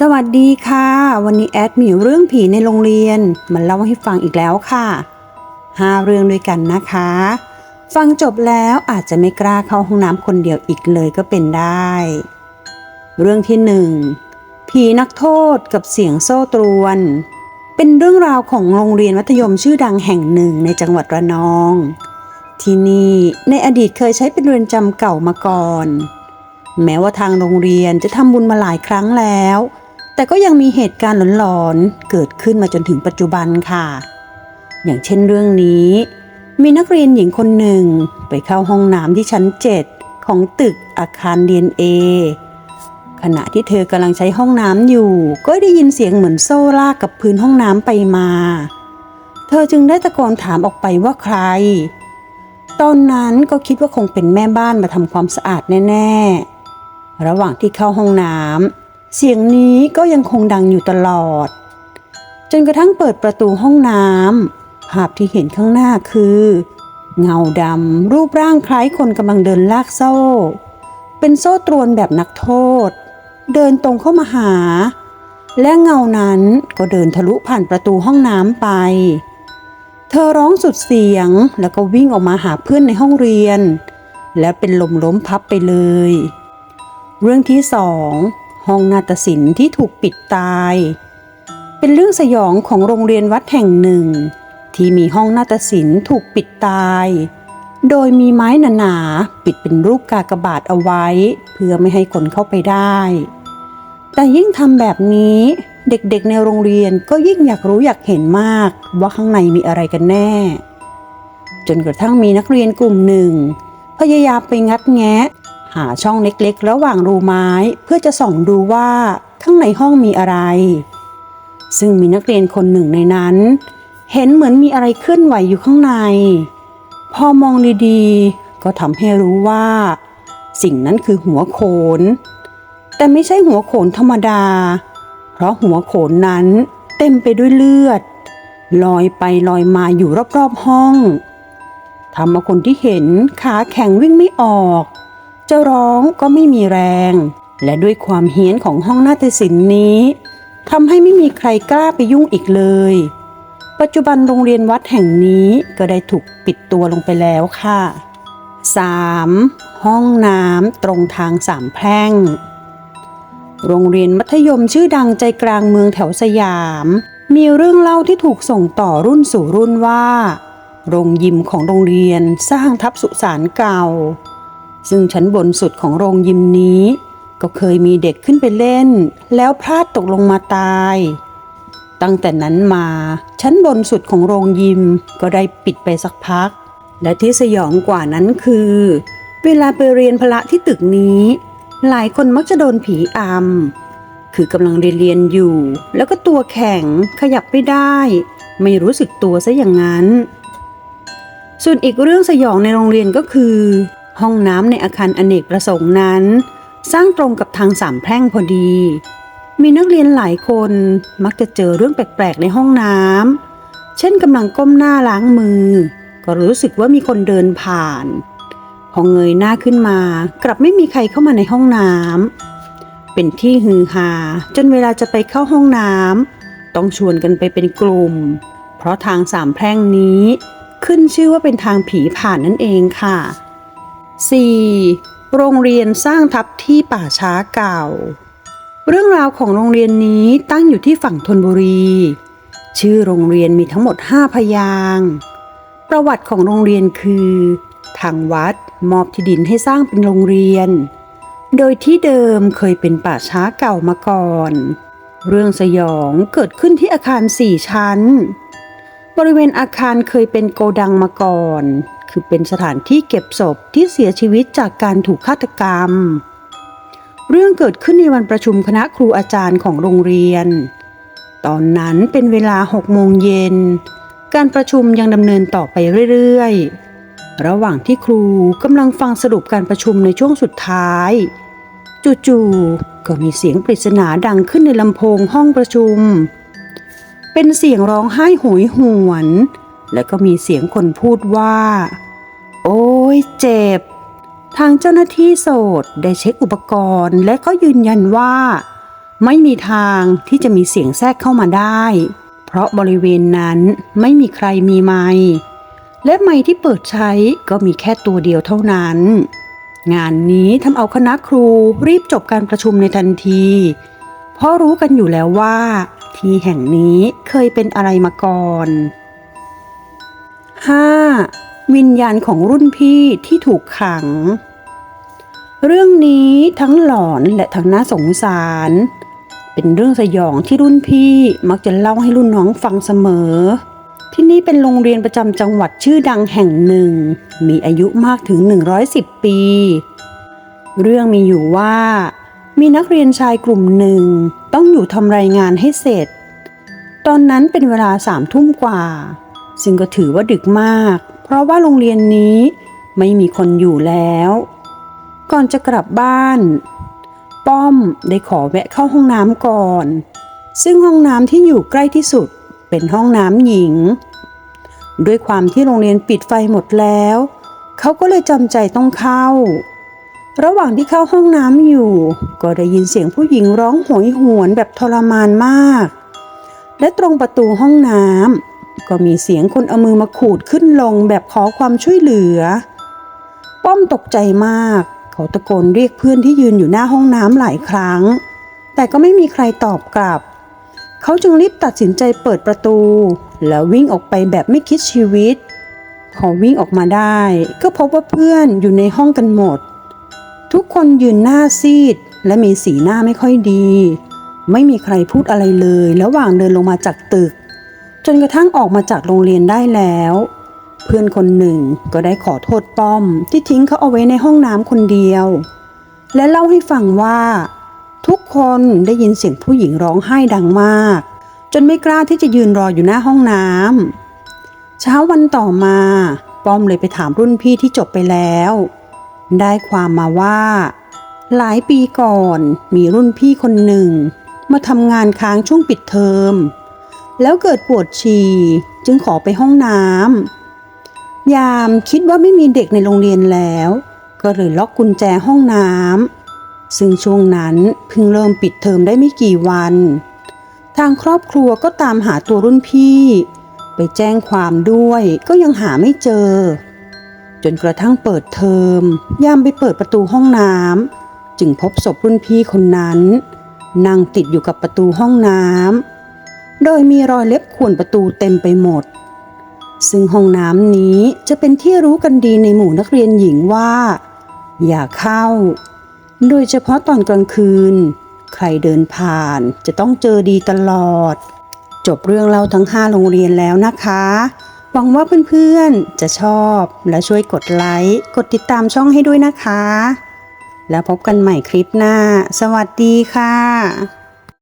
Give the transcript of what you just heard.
สวัสดีค่ะ วันนี้แอดมีเรื่องผีในโรงเรียนมาเล่าให้ฟังอีกแล้วค่ะห้าเรื่องด้วยกันนะคะ ฟังจบแล้วอาจจะไม่กล้าเข้าห้องน้ำคนเดียวอีกเลยก็เป็นได้ เรื่องที่หนึ่งผีนักโทษกับเสียงโซ่ตรวน เป็นเรื่องราวของโรงเรียนมัธยมชื่อดังแห่งหนึ่งในจังหวัดระนอง ที่นี่ในอดีตเคยใช้เป็นเรือนจำเก่ามาก่อน แม้ว่าทางโรงเรียนจะทำบุญมาหลายครั้งแล้ว แต่ก็ยังมีเหตุการณ์หลอนๆ เกิดขึ้นมาจนถึงปัจจุบันค่ะ อย่างเช่นเรื่องนี้ มีนักเรียนหญิงคนหนึ่งไปเข้าห้องน้ำที่ชั้น 7 ของตึกอาคาร DNA ขณะที่เธอกำลังใช้ห้องน้ำอยู่ ก็ได้ยินเสียงเหมือนโซ่ลากกับพื้นห้องน้ำไปมา เธอจึงได้ตะโกนถามออกไปว่าใคร ตอนนั้นก็คิดว่าคงเป็นแม่บ้านมาทำความสะอาดแน่ ๆ ระหว่างที่เข้าห้องน้ำ เสียงนี้ก็ยังคงดังอยู่ตลอด จนกระทั่งเปิดประตูห้องน้ำภาพที่เห็นข้างหน้าคือ เงาดำรูปร่างคล้ายคนกำลังเดินลากโซ่ เป็นโซ่ตรวนแบบนักโทษ เดินตรงเข้ามาหา และเงานั้นก็เดินทะลุผ่านประตูห้องน้ำไป เธอร้องสุดเสียงแล้วก็วิ่งออกมาหาเพื่อนในห้องเรียน และเป็นลมล้มพับไปเลย เรื่องที่สอง ห้องนาฏศิลป์ที่ถูกปิดตาย เป็นเรื่องสยองของโรงเรียนวัดแห่งหนึ่ง ที่มีห้องนาฏศิลป์ถูกปิดตาย โดยมีไม้หนาๆปิดเป็นรูปกากบาทเอาไว้ เพื่อไม่ให้คนเข้าไปได้ แต่ยิ่งทำแบบนี้เด็กๆในโรงเรียนก็ยิ่งอยากรู้อยากเห็นมากว่าข้างในมีอะไรกันแน่ จนกระทั่งมีนักเรียนกลุ่มหนึ่ง พยายามไปงัดแงะ หาช่องเล็กๆ ระหว่างรูไม้เพื่อจะส่องดูว่าข้างในห้องมีอะไร ซึ่งมีนักเรียนคนหนึ่งในนั้น เห็นเหมือนมีอะไรเคลื่อนไหวอยู่ข้างใน พอมองดีๆ ก็ทำให้รู้ว่า สิ่งนั้นคือหัวโขน แต่ไม่ใช่หัวโขนธรรมดา เพราะหัวโขนนั้นเต็มไปด้วยเลือด ลอยไปลอยมาอยู่รอบๆห้องทำเอาคนที่เห็นขาแข็งวิ่งไม่ออก จะร้องก็ไม่มีแรง และด้วยความเฮี้ยนของห้องนาฏศิลป์นี้ทำให้ไม่มีใครกล้าไปยุ่งอีกเลย ปัจจุบันโรงเรียนวัดแห่งนี้ก็ได้ถูกปิดตัวลงไปแล้วค่ะ 3. ห้องน้ำตรงทางสามแพร่ง โรงเรียนมัธยมชื่อดังใจกลางเมืองแถวสยาม มีเรื่องเล่าที่ถูกส่งต่อรุ่นสู่รุ่นว่า โรงยิมของโรงเรียนสร้างทับสุสานเก่า ซึ่งชั้นบนสุดของโรงยิมนี้ ก็เคยมีเด็กขึ้นไปเล่น แล้วพลาดตกลงมาตาย ตั้งแต่นั้นมาชั้นบนสุดของโรงยิมก็ได้ปิดไปสักพัก และที่สยองกว่านั้นคือ เวลาไปเรียนพละที่ตึกนี้ หลายคนมักจะโดนผีอำคือกำลังเรียนเรียนอยู่ แล้วก็ตัวแข็งขยับไม่ได้ ไม่รู้สึกตัวซะอย่างนั้นส่วนอีกเรื่องสยองในโรงเรียนก็คือ ห้องน้ำในอาคารอเนกประสงค์นั้น สร้างตรงกับทางสามแพร่งพอดี มีนักเรียนหลายคนมักจะเจอเรื่องแปลกๆในห้องน้ำเช่นกำลังก้มหน้าล้างมือ ก็รู้สึกว่ามีคนเดินผ่านพอเงยหน้าขึ้นมา กลับไม่มีใครเข้ามาในห้องน้ำเป็นที่ฮือฮาจนเวลาจะไปเข้าห้องน้ำต้องชวนกันไปเป็นกลุ่ม เพราะทางสามแพร่งนี้ ขึ้นชื่อว่าเป็นทางผีผ่านนั่นเองค่ะ 4. โรงเรียนสร้างทับที่ป่าช้าเก่า เรื่องราวของโรงเรียนนี้ตั้งอยู่ที่ฝั่งธนบุรี ชื่อโรงเรียนมีทั้งหมด 5 พยาง ประวัติของโรงเรียนคือ ทางวัดมอบที่ดินให้สร้างเป็นโรงเรียน โดยที่เดิมเคยเป็นป่าช้าเก่ามาก่อน เรื่องสยองเกิดขึ้นที่อาคารสี่ชั้น บริเวณอาคารเคยเป็นโกดังมาก่อน คือเป็นสถานที่เก็บศพที่เสียชีวิตจากการถูกฆาตกรรม เรื่องเกิดขึ้นในวันประชุมคณะครูอาจารย์ของโรงเรียน ตอนนั้นเป็นเวลา6โมงเย็น การประชุมยังดำเนินต่อไปเรื่อยๆ ระหว่างที่ครูกำลังฟังสรุปการประชุมในช่วงสุดท้าย จู่ๆก็มีเสียงปริศนาดังขึ้นในลำโพงห้องประชุม เป็นเสียงร้องไห้โหยหวน และก็มีเสียงคนพูดว่า โอ้ยเจ็บ ทางเจ้าหน้าที่โสดได้เช็คอุปกรณ์ และก็ยืนยันว่า ไม่มีทางที่จะมีเสียงแทรกเข้ามาได้ เพราะบริเวณนั้นไม่มีใครมีไมค์และไมค์ที่เปิดใช้ก็มีแค่ตัวเดียวเท่านั้น งานนี้ทำเอาคณะครูรีบจบการประชุมในทันที เพราะรู้กันอยู่แล้วว่า ที่แห่งนี้เคยเป็นอะไรมาก่อน 5. วิญญาณของรุ่นพี่ที่ถูกขัง เรื่องนี้ทั้งหลอนและทั้งน่าสงสาร เป็นเรื่องสยองที่รุ่นพี่มักจะเล่าให้รุ่นน้องฟังเสมอ ที่นี่เป็นโรงเรียนประจำจังหวัดชื่อดังแห่งหนึ่ง มีอายุมากถึง 110 ปี เรื่องมีอยู่ว่า มีนักเรียนชายกลุ่มหนึ่งต้องอยู่ทำรายงานให้เสร็จ ตอนนั้นเป็นเวลาสามทุ่มกว่า ซึ่งก็ถือว่าดึกมาก เพราะว่าโรงเรียนนี้ไม่มีคนอยู่แล้ว ก่อนจะกลับบ้าน ป้อมได้ขอแวะเข้าห้องน้ำก่อน ซึ่งห้องน้ำที่อยู่ใกล้ที่สุดเป็นห้องน้ำหญิง ด้วยความที่โรงเรียนปิดไฟหมดแล้ว เขาก็เลยจำใจต้องเข้า ระหว่างที่เข้าห้องน้ำอยู่ ก็ได้ยินเสียงผู้หญิงร้องโหยหวนแบบทรมานมาก และตรงประตูห้องน้ำ ก็มีเสียงคนเอามือมาขูดขึ้นลงแบบขอความช่วยเหลือ ป้อมตกใจมาก เขาตะโกนเรียกเพื่อนที่ยืนอยู่หน้าห้องน้ำหลายครั้ง แต่ก็ไม่มีใครตอบกลับ เขาจึงรีบตัดสินใจเปิดประตู แล้ววิ่งออกไปแบบไม่คิดชีวิต พอวิ่งออกมาได้ ก็พบว่าเพื่อนอยู่ในห้องกันหมด ทุกคนยืนหน้าซีด และมีสีหน้าไม่ค่อยดี ไม่มีใครพูดอะไรเลย ระหว่างเดินลงมาจากตึก จนกระทั่งออกมาจากโรงเรียนได้แล้ว เพื่อนคนหนึ่งก็ได้ขอโทษป้อมที่ทิ้งเขาเอาไว้ในห้องน้ำคนเดียว และเล่าให้ฟังว่า ทุกคนได้ยินเสียงผู้หญิงร้องไห้ดังมาก จนไม่กล้าที่จะยืนรออยู่หน้าห้องน้ำเช้าวันต่อมา ป้อมเลยไปถามรุ่นพี่ที่จบไปแล้ว ได้ความมาว่า หลายปีก่อนมีรุ่นพี่คนหนึ่ง มาทำงานค้างช่วงปิดเทอม แล้วเกิดปวดฉี่จึงขอไปห้องน้ำยามคิดว่าไม่มีเด็กในโรงเรียนแล้ว ก็เลยล็อกกุญแจห้องน้ำซึ่งช่วงนั้นเพิ่งเริ่มปิดเทอมได้ไม่กี่วัน ทางครอบครัวก็ตามหาตัวรุ่นพี่ ไปแจ้งความด้วยก็ยังหาไม่เจอ จนกระทั่งเปิดเทอม ยามไปเปิดประตูห้องน้ำจึงพบศพรุ่นพี่คนนั้น นั่งติดอยู่กับประตูห้องน้ำ โดยมีรอยเล็บข่วนประตูเต็มไปหมด ซึ่งห้องน้ำนี้จะเป็นที่รู้กันดีในหมู่นักเรียนหญิงว่า อย่าเข้า โดยเฉพาะตอนกลางคืน ใครเดินผ่านจะต้องเจอดีตลอด จบเรื่องเล่าทั้ง5โรงเรียนแล้วนะคะ หวังว่าเพื่อนๆ จะชอบและช่วยกดไลค์ กดติดตามช่องให้ด้วยนะคะ แล้วพบกันใหม่คลิปหน้า สวัสดีค่ะ